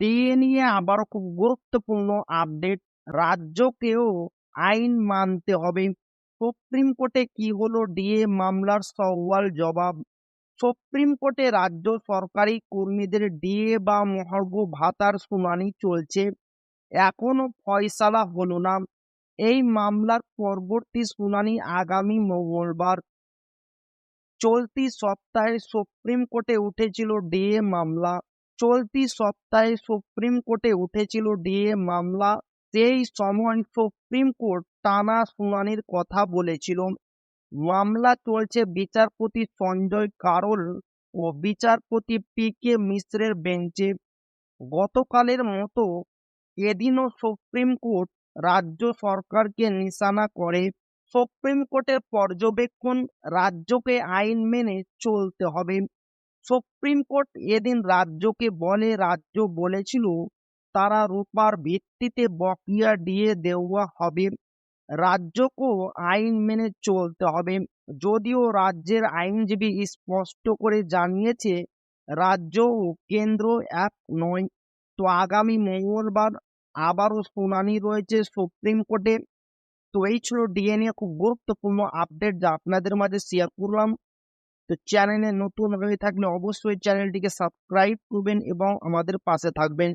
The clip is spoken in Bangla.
ডিএ নিয়ে আবারও খুব গুরুত্বপূর্ণ আপডেট রাজ্যকেও আইন মানতে হবে। সুপ্রিম কোর্টে কি হলো? ডিএ মামলার সওয়াল জবাব। সুপ্রিম কোর্টে রাজ্য সরকারি কর্মীদের ডিএ বা মহার্ঘ ভাতার শুনানি চলছে। এখনও ফয়সালা হলো না। এই মামলার পরবর্তী শুনানি আগামী মঙ্গলবার। চলতি সপ্তাহে সুপ্রিম কোর্টে উঠেছিল ডিএ মামলা। চলতি সপ্তাহে সুপ্রিম কোর্টে উঠেছিল ডিএ মামলা। সেই সময় সুপ্রিম কোর্ট টানা শুনানির কথা বলেছিল, মামলা চলছে বিচারপতি সঞ্জয় কারোল ও বিচারপতি পি কে মিশ্রের বেঞ্চে। গতকালের মতো এদিনও সুপ্রিম কোর্ট রাজ্য সরকারকে নিশানা করে, সুপ্রিম কোর্টের পর্যবেক্ষণ রাজ্যকে আইন মেনে চলতে হবে। সুপ্রিম কোর্ট এদিন রাজ্যকে বলে রাজ্য বলেছিল, তারা রূপার ভিত্তিতে বকেয়া দিয়ে দেওয়া হবে। রাজ্যকেও আইন মেনে চলতে হবে। যদিও রাজ্যের আইনজীবী স্পষ্ট করে জানিয়েছে, রাজ্য ও কেন্দ্র এক নয়। তো আগামী মঙ্গলবার আবারও শুনানি রয়েছে সুপ্রিম কোর্টে। তো এই ছিল ডিএনএ। খুব গুরুত্বপূর্ণ আপডেট যা আপনাদের মাঝে শেয়ার করলাম। তো চ্যানেলে নতুন হয়ে থাকলে অবশ্যই চ্যানেলটিকে সাবস্ক্রাইব করবেন এবং আমাদের পাশে থাকবেন